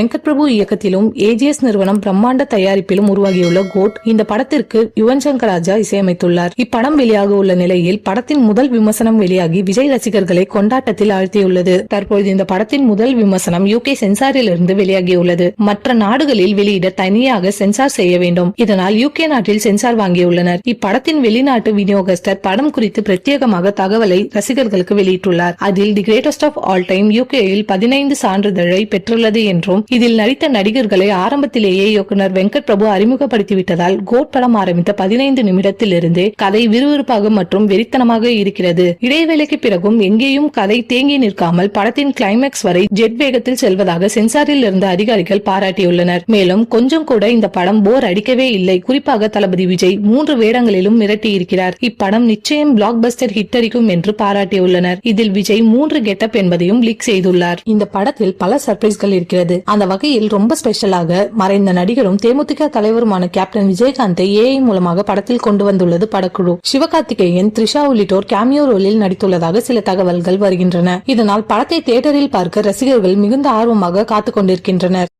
Venkat Prabhu இயக்கத்திலும் AGS நிறுவனம் பிரம்மாண்ட தயாரிப்பிலும் உருவாகியுள்ள கோட் இந்த படத்திற்கு யுவன் சங்கர் ராஜா இசையமைத்துள்ளார். இப்படம் வெளியாக உள்ள நிலையில் படத்தின் முதல் விமர்சனம் வெளியாகி விஜய் ரசிகர்களை கொண்டாட்டத்தில் ஆழ்த்தியுள்ளது. தற்பொழுது இந்த படத்தின் முதல் விமர்சனம் யூகே சென்சாரில் இருந்து வெளியாகியுள்ளது. மற்ற நாடுகளில் வெளியிட தனியாக சென்சார் செய்ய வேண்டும். இதனால் யூகே நாட்டில் சென்சார் வாங்கியுள்ளனர். இப்படத்தின் வெளிநாட்டு விநியோகஸ்தர் படம் குறித்து பிரத்யேகமாக தகவலை ரசிகர்களுக்கு வெளியிட்டுள்ளார். அதில் the greatest of all time யூகேயில் பதினைந்து சான்றிதழை பெற்றுள்ளது என்றும் என்றும் இதில் நடித்த நடிகர்களை ஆரம்பத்திலேயே இயக்குனர் வெங்கட் பிரபு அறிமுகப்படுத்திவிட்டதால் கோட் படம் ஆரம்பித்த பதினைந்து நிமிடத்திலிருந்தே கதை விறுவிறுப்பாக மற்றும் வெறித்தனமாக இருக்கிறது. இடைவேளைக்கு பிறகும் எங்கேயும் கதை தேங்கி நிற்காமல் படத்தின் கிளைமேக்ஸ் வரை ஜெட் வேகத்தில் செல்வதாக சென்சாரில் இருந்த அதிகாரிகள் பாராட்டியுள்ளனர். மேலும் கொஞ்சம் கூட இந்த படம் போர் அடிக்கவே இல்லை. குறிப்பாக தளபதி விஜய் மூன்று வேடங்களிலும் மிரட்டியிருக்கிறார். இப்படம் நிச்சயம் பிளாக் பஸ்டர் ஹிட் அடிக்கும் என்று பாராட்டியுள்ளனர். இதில் விஜய் மூன்று கெட்டப் என்பதையும் லீக் செய்துள்ளார். இந்த படத்தில் பல சர்ப்ரைஸ்கள் இருக்கிறது. அந்த வகையில் ரொம்ப ஸ்பெஷலாக மறைந்த நடிகரும் தேமுதிக தலைவருமான கேப்டன் விஜயகாந்தை ஏஐ மூலமாக படத்தில் கொண்டு வந்துள்ளது படக்குழு. சிவகார்த்திகேயன் த்ரிஷா உள்ளிட்டோர் கேமியோ ரோலில் நடித்துள்ளதாக சில தகவல்கள் வருகின்றன. இதனால் படத்தை தியேட்டரில் பார்க்க ரசிகர்கள் மிகுந்த ஆர்வமாக காத்துக் கொண்டிருக்கின்றனர்.